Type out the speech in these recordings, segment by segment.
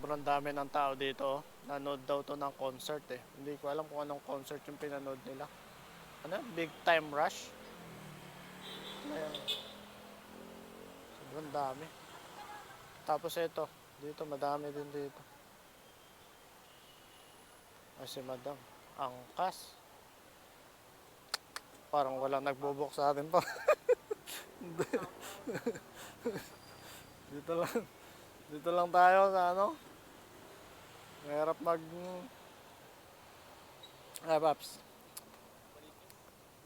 Sobrang dami ng tao dito. Nanood daw to ng concert eh. Hindi ko alam kung anong concert yung pinanood nila. Ano? Big Time Rush? Ayan. Sobrang dami. Tapos ito. Dito, madami din dito. Ay, si Madam. Angkas. Parang walang nagbubok sa atin pa. Dito lang. Dito lang tayo sa ano. Mahirap mag... Ah, Paps.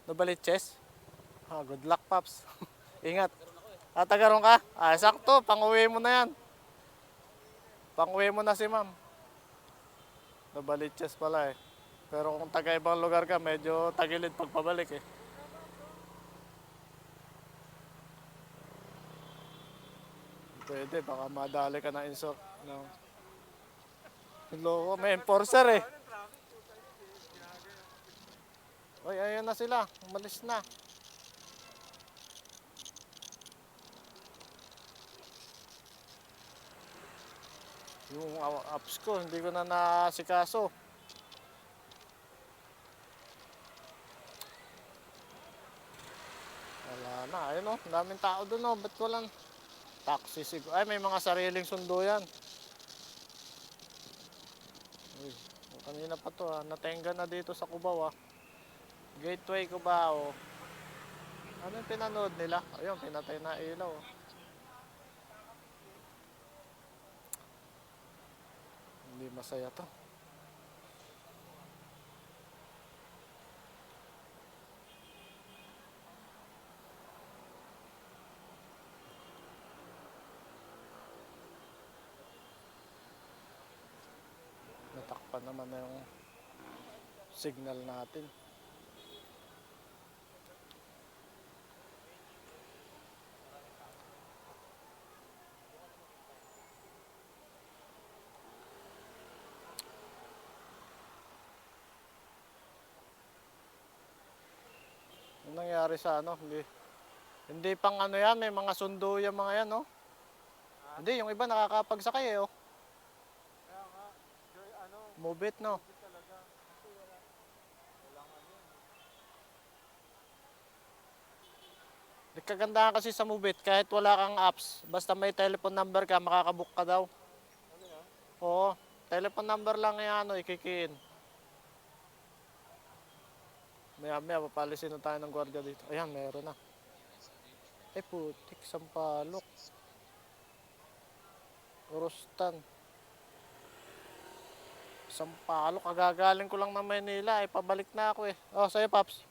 Nabalitches? Ah, good luck, Paps. Ingat. Ah, tagaroon ka? Ah, sakto. Pang-uwi mo na yan. Pang-uwi mo na si ma'am. Nabalitches pala eh. Pero kung taga ibang lugar ka, medyo tagilid pagpabalik eh. Pwede, baka madali ka na insort. No. Loko, may enforcer eh. Oy, ayan na sila. Umalis na. Yung apps ko, hindi ko na nasikaso. Wala na. Ayun oh, ang daming tao doon oh. Ba't walang taxi siguro? Ay, may mga sariling sundo yan. Uy, kanina pa to ah. Natenga na dito sa Cubao ah. Gateway Cubao. Ano yung pinanood nila? Ayun, pinatay na ilaw. oh. Hindi masaya to. Natakpan naman na yung signal natin. Anong nangyari sa ano? Hindi, hindi pang ano yan, may mga sundo yung mga yan, no? Hindi, yung iba nakakapagsakay eh, oh. Move it, no? kagandahan kasi sa Mubit, kahit wala kang apps, basta may telephone number ka, makakabook ka daw. Ano yan? Oo, telephone number lang yung ano, ikikiin. Maya maya, papalisin na tayo ng gwardiya dito. Ayan, meron na. Ay putik, sampalok. Urustan. Sampalok, kagagaling ko lang ng Manila, ay pabalik na ako eh. Oh, sa'yo Paps.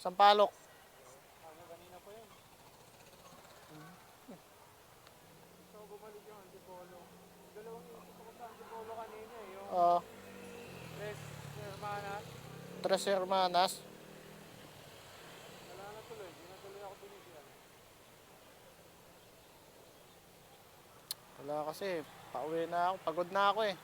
Sampalok. Ano, kanina pa yun. Ko bumalik yung antipolo. Dalawang ako sa antipolo kanina eh. Yung Oh, Tres Hermanas. Tres Hermanas. Wala na tuloy. Di na tuloy ako binigyan. Wala kasi, pauwi na ako. Pagod na ako eh.